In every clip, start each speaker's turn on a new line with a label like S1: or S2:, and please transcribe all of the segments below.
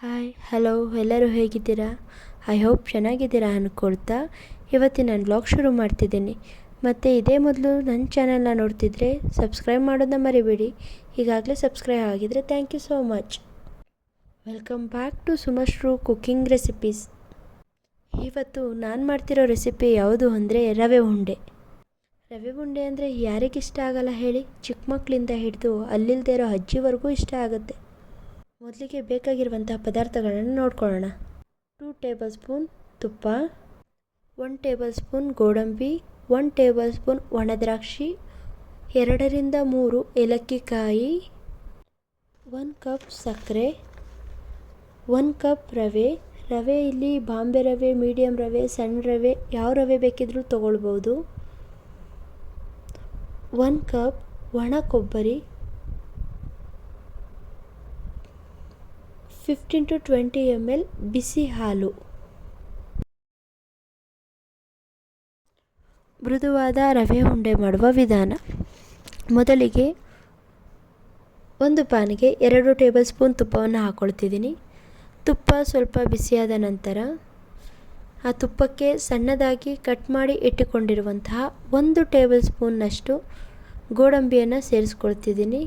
S1: Hi hello ಎಲ್ಲರೂ ಹೇಗಿದ್ದೀರಾ? I hope ಚೆನ್ನಾಗಿದ್ದೀರಾ ಅಂದ್ಕೊಳ್ತಾ ಇವತ್ತಿನ ನಾನು ಬ್ಲಾಗ್ ಶುರು ಮಾಡ್ತಿದ್ದೀನಿ. ಮತ್ತು ಇದೇ ಮೊದಲು ನನ್ನ ಚಾನಲ್ನ ನೋಡ್ತಿದ್ರೆ ಸಬ್ಸ್ಕ್ರೈಬ್ ಮಾಡೋದನ್ನ ಮರಿಬೇಡಿ. ಈಗಾಗಲೇ ಸಬ್ಸ್ಕ್ರೈಬ್ ಆಗಿದ್ದರೆ thank you so much welcome back to ಸುಮಶ್ರು cooking recipes ಇವತ್ತು ನಾನು ಮಾಡ್ತಿರೋ ರೆಸಿಪಿ ಯಾವುದು ಅಂದರೆ ರವೆ ಉಂಡೆ. ರವೆ ಉಂಡೆ ಅಂದರೆ ಯಾರಿಗಿಷ್ಟ ಆಗಲ್ಲ ಹೇಳಿ. ಚಿಕ್ಕ ಮಕ್ಕಳಿಂದ ಹಿಡಿದು ಅಲ್ಲಿಲ್ದೇ ಇರೋ ಅಜ್ಜಿವರೆಗೂ ಇಷ್ಟ ಆಗುತ್ತೆ. ಮೊದಲಿಗೆ ಬೇಕಾಗಿರುವಂತಹ ಪದಾರ್ಥಗಳನ್ನು ನೋಡ್ಕೊಳ್ಳೋಣ. ಟೂ ಟೇಬಲ್ ಸ್ಪೂನ್ ತುಪ್ಪ ಒನ್ ಟೇಬಲ್ ಸ್ಪೂನ್ ಗೋಡಂಬಿ ಒನ್ ಟೇಬಲ್ ಸ್ಪೂನ್ ಒಣದ್ರಾಕ್ಷಿ ಎರಡರಿಂದ ಮೂರು ಏಲಕ್ಕಿ ಕಾಯಿ ಒನ್ ಕಪ್ ಸಕ್ಕರೆ ಒನ್ ಕಪ್ ರವೆ. ರವೆ ಇಲ್ಲಿ ಬಾಂಬೆ ರವೆ ಮೀಡಿಯಮ್ ರವೆ, ಸಣ್ಣ ರವೆ, ಯಾವ ರವೆ ಬೇಕಿದ್ದರೂ ತೊಗೊಳ್ಬೋದು. ಒನ್ ಕಪ್ ಒಣ ಕೊಬ್ಬರಿ fifteen to twenty M L ಬಿಸಿ ಹಾಲು. ಮೃದುವಾದ ರವೆ ಉಂಡೆ ಮಾಡುವ ವಿಧಾನ. ಮೊದಲಿಗೆ ಒಂದು ಪಾನಿಗೆ ಎರಡು ಟೇಬಲ್ ಸ್ಪೂನ್ ತುಪ್ಪವನ್ನು ಹಾಕ್ಕೊಳ್ತಿದ್ದೀನಿ ತುಪ್ಪ ಸ್ವಲ್ಪ ಬಿಸಿಯಾದ ನಂತರ ಆ ತುಪ್ಪಕ್ಕೆ ಸಣ್ಣದಾಗಿ ಕಟ್ ಮಾಡಿ ಇಟ್ಟುಕೊಂಡಿರುವಂತಹ ಒಂದು ಟೇಬಲ್ ಸ್ಪೂನ್ನಷ್ಟು ಗೋಡಂಬಿಯನ್ನು ಸೇರಿಸ್ಕೊಳ್ತಿದ್ದೀನಿ.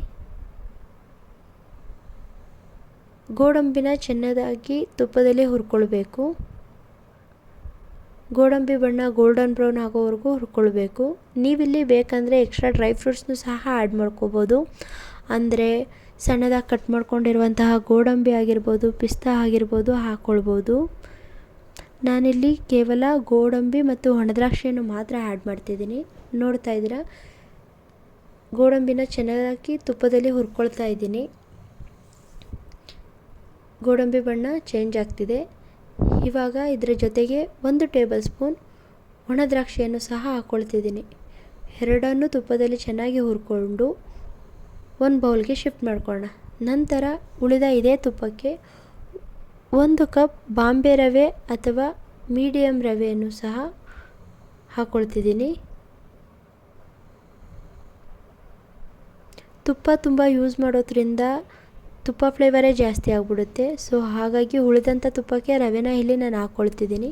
S1: ಗೋಡಂಬಿನ ಚೆನ್ನಾಗಿ ತುಪ್ಪದಲ್ಲಿ ಹುರ್ಕೊಳ್ಬೇಕು. ಗೋಡಂಬಿ ಬಣ್ಣ ಗೋಲ್ಡನ್ ಬ್ರೌನ್ ಆಗೋವರೆಗೂ ಹುರ್ಕೊಳ್ಬೇಕು. ನೀವಿಲ್ಲಿ ಬೇಕಂದರೆ ಎಕ್ಸ್ಟ್ರಾ ಡ್ರೈ ಫ್ರೂಟ್ಸ್ನು ಸಹ ಆ್ಯಡ್ ಮಾಡ್ಕೋಬೋದು. ಅಂದರೆ ಸಣ್ಣದಾಗಿ ಕಟ್ ಮಾಡ್ಕೊಂಡಿರುವಂತಹ ಗೋಡಂಬಿ ಆಗಿರ್ಬೋದು, ಪಿಸ್ತಾ ಆಗಿರ್ಬೋದು ಹಾಕ್ಕೊಳ್ಬೋದು ನಾನಿಲ್ಲಿ ಕೇವಲ ಗೋಡಂಬಿ ಮತ್ತು ಒಣದ್ರಾಕ್ಷಿಯನ್ನು ಮಾತ್ರ ಆ್ಯಡ್ ಮಾಡ್ತಿದ್ದೀನಿ. ನೋಡ್ತಾ ಇದ್ದೀರಾ? ಗೋಡಂಬಿನ ಚೆನ್ನಾಗಿ ತುಪ್ಪದಲ್ಲಿ ಹುರ್ಕೊಳ್ತಾ ಇದ್ದೀನಿ. ಗೋಡಂಬಿ ಬಣ್ಣ ಚೇಂಜ್ ಆಗ್ತಿದೆ. ಇವಾಗ ಇದರ ಜೊತೆಗೆ ಒಂದು ಟೇಬಲ್ ಸ್ಪೂನ್ ಒಣ ದ್ರಾಕ್ಷಿಯನ್ನು ಸಹ ಹಾಕ್ಕೊಳ್ತಿದ್ದೀನಿ ಎರಡನ್ನು ತುಪ್ಪದಲ್ಲಿ ಚೆನ್ನಾಗಿ ಹುರ್ಕೊಂಡು ಒಂದು ಬೌಲ್ಗೆ ಶಿಫ್ಟ್ ಮಾಡ್ಕೊಳ್ಳೋಣ. ನಂತರ ಉಳಿದ ಇದೇ ತುಪ್ಪಕ್ಕೆ ಒಂದು ಕಪ್ ಬಾಂಬೆ ರವೆ ಅಥವಾ ಮೀಡಿಯಮ್ ರವೆಯನ್ನು ಸಹ ಹಾಕ್ಕೊಳ್ತಿದ್ದೀನಿ ತುಪ್ಪ ತುಂಬ ಯೂಸ್ ಮಾಡೋದ್ರಿಂದ ತುಪ್ಪ ಫ್ಲೇವರೇ ಜಾಸ್ತಿ ಆಗಿಬಿಡುತ್ತೆ. ಸೊ ಹಾಗಾಗಿ ಉಳಿದಂಥ ತುಪ್ಪಕ್ಕೆ ರವೆನ ಇಲ್ಲಿ ನಾನು ಹಾಕ್ಕೊಳ್ತಿದ್ದೀನಿ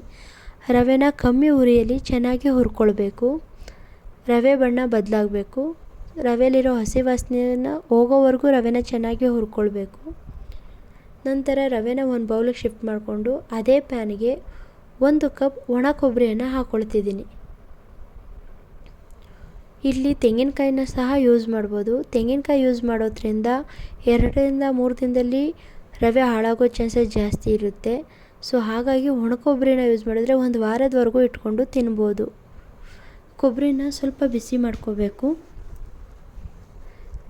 S1: ರವೆನ ಕಮ್ಮಿ ಉರಿಯಲ್ಲಿ ಚೆನ್ನಾಗಿ ಹುರ್ಕೊಳ್ಬೇಕು. ರವೆ ಬಣ್ಣ ಬದಲಾಗಬೇಕು. ರವೆಲಿರೋ ಹಸಿ ವಾಸನೆಯನ್ನು ಹೋಗೋವರೆಗೂ ರವೆನ ಚೆನ್ನಾಗಿ ಹುರ್ಕೊಳ್ಬೇಕು. ನಂತರ ರವೆನ ಒಂದು ಬೌಲಿಗೆ ಶಿಫ್ಟ್ ಮಾಡಿಕೊಂಡು ಅದೇ ಪ್ಯಾನಿಗೆ ಒಂದು ಕಪ್ ಒಣ ಕೊಬ್ಬರಿಯನ್ನು ಹಾಕ್ಕೊಳ್ತಿದ್ದೀನಿ ಇಲ್ಲಿ ತೆಂಗಿನಕಾಯಿನ ಸಹ ಯೂಸ್ ಮಾಡ್ಬೋದು. ತೆಂಗಿನಕಾಯಿ ಯೂಸ್ ಮಾಡೋದ್ರಿಂದ ಎರಡರಿಂದ ಮೂರು ದಿನದಲ್ಲಿ ರವೆ ಹಾಳಾಗೋ ಚಾನ್ಸಸ್ ಜಾಸ್ತಿ ಇರುತ್ತೆ. ಸೊ ಹಾಗಾಗಿ ಒಣ ಕೊಬ್ಬರಿನ ಯೂಸ್ ಮಾಡಿದ್ರೆ ಒಂದು ವಾರದವರೆಗೂ ಇಟ್ಕೊಂಡು ತಿನ್ಬೋದು. ಕೊಬ್ಬರಿನ ಸ್ವಲ್ಪ ಬಿಸಿ ಮಾಡ್ಕೋಬೇಕು.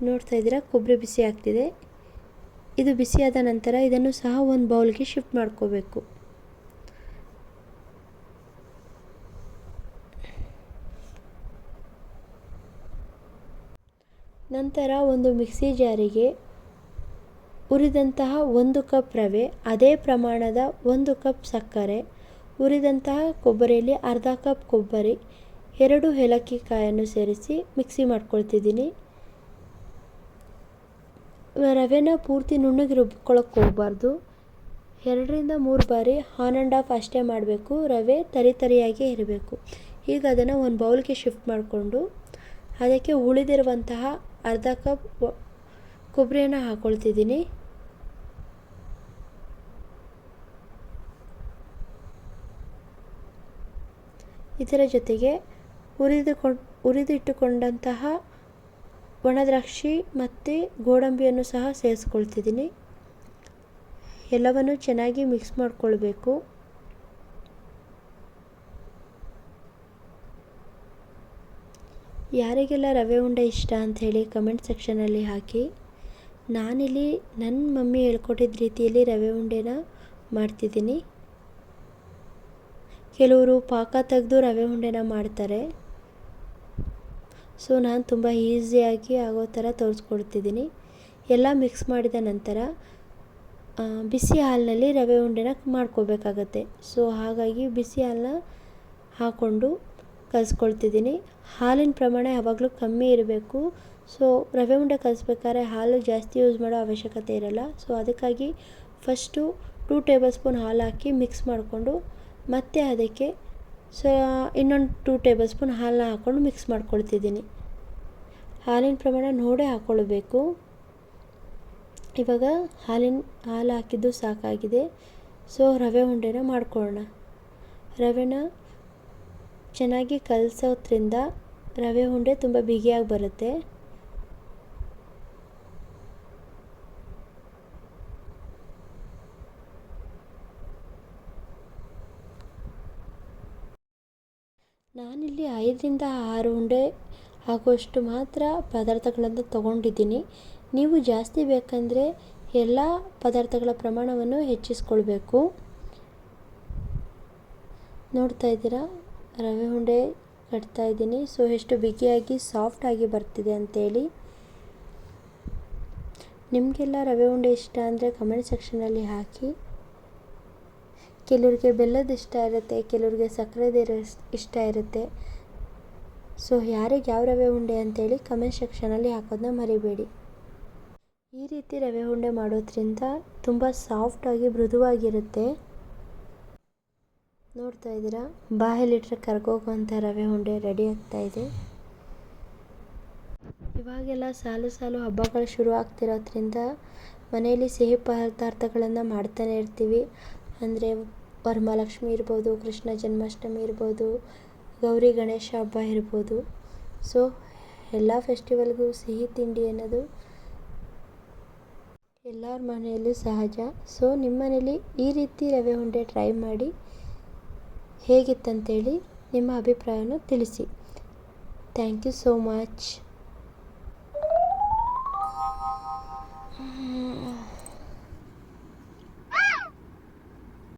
S1: ನೋಡ್ತಾ ಇದ್ದೀರಾ? ಕೊಬ್ಬರಿ ಬಿಸಿ ಆಗ್ತಿದೆ. ಇದು ಬಿಸಿಯಾದ ನಂತರ ಇದನ್ನು ಸಹ ಒಂದು ಬೌಲ್ಗೆ ಶಿಫ್ಟ್ ಮಾಡ್ಕೋಬೇಕು. ನಂತರ ಒಂದು ಮಿಕ್ಸಿ ಜಾರಿಗೆ ಹುರಿದಂತಹ ಒಂದು ಕಪ್ ರವೆ, ಅದೇ ಪ್ರಮಾಣದ ಒಂದು ಕಪ್ ಸಕ್ಕರೆ ಹುರಿದಂತಹ ಕೊಬ್ಬರಿಯಲ್ಲಿ ಅರ್ಧ ಕಪ್ ಕೊಬ್ಬರಿ, ಎರಡು ಏಲಕ್ಕಿ ಕಾಯನ್ನು ಸೇರಿಸಿ ಮಿಕ್ಸಿ ಮಾಡ್ಕೊಳ್ತಿದ್ದೀನಿ. ರವೆನ ಪೂರ್ತಿ ನುಣ್ಣಗೆ ರುಬ್ಕೊಳ್ಳೋಕೆ ಹೋಗಬಾರ್ದು. ಎರಡರಿಂದ ಮೂರು ಬಾರಿ ಆನ್ ಆ್ಯಂಡ್ ಆಫ್ ಅಷ್ಟೇ ಮಾಡಬೇಕು. ರವೆ ತರಿ ತರಿಯಾಗಿ ಇರಬೇಕು. ಈಗ ಅದನ್ನು ಒಂದು ಬೌಲ್ಗೆ ಶಿಫ್ಟ್ ಮಾಡಿಕೊಂಡು ಅದಕ್ಕೆ ಉಳಿದಿರುವಂತಹ ಅರ್ಧ ಕಪ್ ಕೊಬ್ಬರಿಯನ್ನು ಹಾಕ್ಕೊಳ್ತಿದ್ದೀನಿ ಇದರ ಜೊತೆಗೆ ಹುರಿದುಕೊಂಡು ಹುರಿದಿಟ್ಟುಕೊಂಡಂತಹ ಒಣದ್ರಾಕ್ಷಿ ಮತ್ತು ಗೋಡಂಬಿಯನ್ನು ಸಹ ಸೇರಿಸ್ಕೊಳ್ತಿದ್ದೀನಿ. ಎಲ್ಲವನ್ನು ಚೆನ್ನಾಗಿ ಮಿಕ್ಸ್ ಮಾಡಿಕೊಳ್ಬೇಕು. ಯಾರಿಗೆಲ್ಲ ರವೆ ಉಂಡೆ ಇಷ್ಟ ಅಂಥೇಳಿ ಕಮೆಂಟ್ ಸೆಕ್ಷನಲ್ಲಿ ಹಾಕಿ. ನಾನಿಲ್ಲಿ ನನ್ನ ಮಮ್ಮಿ ಹೇಳ್ಕೊಟ್ಟಿದ್ದ ರೀತಿಯಲ್ಲಿ ರವೆ ಉಂಡೆನ ಮಾಡ್ತಿದ್ದೀನಿ. ಕೆಲವರು ಪಾಕ ತೆಗೆದು ರವೆ ಉಂಡೆನ ಮಾಡ್ತಾರೆ. ಸೊ ನಾನು ತುಂಬ ಈಸಿಯಾಗಿ ಆಗೋ ಥರ ತೋರಿಸ್ಕೊಡ್ತಿದ್ದೀನಿ. ಎಲ್ಲ ಮಿಕ್ಸ್ ಮಾಡಿದ ನಂತರ ಬಿಸಿ ಹಾಲಿನಲ್ಲಿ ರವೆ ಉಂಡೆನ ಮಾಡ್ಕೋಬೇಕಾಗತ್ತೆ. ಸೊ ಹಾಗಾಗಿ ಬಿಸಿ ಹಾಲನ್ನ ಹಾಕ್ಕೊಂಡು ಕಲಿಸ್ಕೊಳ್ತಿದ್ದೀನಿ. ಹಾಲಿನ ಪ್ರಮಾಣ ಯಾವಾಗಲೂ ಕಮ್ಮಿ ಇರಬೇಕು. ಸೊ ರವೆ ಉಂಡೆ ಕಲಿಸ್ಬೇಕಾದ್ರೆ ಹಾಲು ಜಾಸ್ತಿ ಯೂಸ್ ಮಾಡೋ ಅವಶ್ಯಕತೆ ಇರಲ್ಲ. ಸೊ ಅದಕ್ಕಾಗಿ ಫಸ್ಟು ಟೂ ಟೇಬಲ್ ಸ್ಪೂನ್ ಹಾಲು ಹಾಕಿ ಮಿಕ್ಸ್ ಮಾಡಿಕೊಂಡು, ಮತ್ತೆ ಅದಕ್ಕೆ ಸೊ, ಇನ್ನೊಂದು ಟೂ ಟೇಬಲ್ ಸ್ಪೂನ್ ಹಾಲನ್ನ ಹಾಕ್ಕೊಂಡು ಮಿಕ್ಸ್ ಮಾಡ್ಕೊಳ್ತಿದ್ದೀನಿ. ಹಾಲಿನ ಪ್ರಮಾಣ ನೋಡೇ ಹಾಕ್ಕೊಳ್ಬೇಕು ಇವಾಗ ಹಾಲಿನ, ಹಾಲು ಹಾಕಿದ್ದು ಸಾಕಾಗಿದೆ. ಸೊ ರವೆ ಉಂಡೆನ ಮಾಡ್ಕೊಳ್ಳೋಣ. ರವೆನ ಚೆನ್ನಾಗಿ ಕಲಸೋದ್ರಿಂದ ರವೆ ಉಂಡೆ ತುಂಬ ಬಿಗಿಯಾಗಿ ಬರುತ್ತೆ. ನಾನಿಲ್ಲಿ ಐದರಿಂದ ಆರು ಉಂಡೆ ಆಗುವಷ್ಟು ಮಾತ್ರ ಪದಾರ್ಥಗಳನ್ನು ತಗೊಂಡಿದ್ದೀನಿ. ನೀವು ಜಾಸ್ತಿ ಬೇಕಂದರೆ ಎಲ್ಲ ಪದಾರ್ಥಗಳ ಪ್ರಮಾಣವನ್ನು ಹೆಚ್ಚಿಸ್ಕೊಳ್ಬೇಕು. ನೋಡ್ತಾ ಇದ್ದೀರಾ? ರವೆ ಉಂಡೆ ಕಟ್ತಾ ಇದ್ದೀನಿ. ಸೊ ಎಷ್ಟು ಬಿಗಿಯಾಗಿ ಸಾಫ್ಟಾಗಿ ಬರ್ತಿದೆ ಅಂತೇಳಿ. ನಿಮಗೆಲ್ಲ ರವೆ ಉಂಡೆ ಇಷ್ಟ ಅಂದರೆ ಕಮೆಂಟ್ ಸೆಕ್ಷನಲ್ಲಿ ಹಾಕಿ. ಕೆಲವ್ರಿಗೆ ಬೆಲ್ಲದ ಇಷ್ಟ ಇರುತ್ತೆ, ಕೆಲವ್ರಿಗೆ ಸಕ್ಕರೆದಿರೋ ಇಷ್ಟ ಇರುತ್ತೆ. ಸೊ ಯಾರಿಗೆ ಯಾವ ರವೆ ಉಂಡೆ ಅಂತೇಳಿ ಕಮೆಂಟ್ ಸೆಕ್ಷನಲ್ಲಿ ಹಾಕೋದನ್ನ ಮರಿಬೇಡಿ. ಈ ರೀತಿ ರವೆ ಉಂಡೆ ಮಾಡೋದ್ರಿಂದ ತುಂಬ ಸಾಫ್ಟಾಗಿ ಮೃದುವಾಗಿರುತ್ತೆ. ನೋಡ್ತಾ ಇದ್ದೀರಾ? ಬಾಯಲ್ಲಿಟ್ಟರೆ ಕರ್ಗೋಗುವಂಥ ರವೆ ಉಂಡೆ ರೆಡಿ ಆಗ್ತಾ ಇದೆ. ಇವಾಗೆಲ್ಲ ಸಾಲು ಸಾಲು ಹಬ್ಬಗಳು ಶುರು ಆಗ್ತಿರೋದ್ರಿಂದ ಮನೆಯಲ್ಲಿ ಸಿಹಿ ಪದಾರ್ಥಗಳನ್ನು ಮಾಡ್ತಾನೆ ಇರ್ತೀವಿ. ಅಂದರೆ ವರಮಹಾಲಕ್ಷ್ಮಿ ಇರ್ಬೋದು, ಕೃಷ್ಣ ಜನ್ಮಾಷ್ಟಮಿ ಇರ್ಬೋದು, ಗೌರಿ ಗಣೇಶ ಹಬ್ಬ ಇರ್ಬೋದು. ಸೊ ಎಲ್ಲ ಫೆಸ್ಟಿವಲ್ಗೂ ಸಿಹಿ ತಿಂಡಿ ಅನ್ನೋದು ಎಲ್ಲರ ಮನೆಯಲ್ಲೂ ಸಹಜ. ಸೊ ನಿಮ್ಮ ಮನೇಲಿ ಈ ರೀತಿ ರವೆ ಉಂಡೆ ಟ್ರೈ ಮಾಡಿ ಹೇಗಿತ್ತಂತೇಳಿ ನಿಮ್ಮ ಅಭಿಪ್ರಾಯವನ್ನು ತಿಳಿಸಿ. Thank you so much.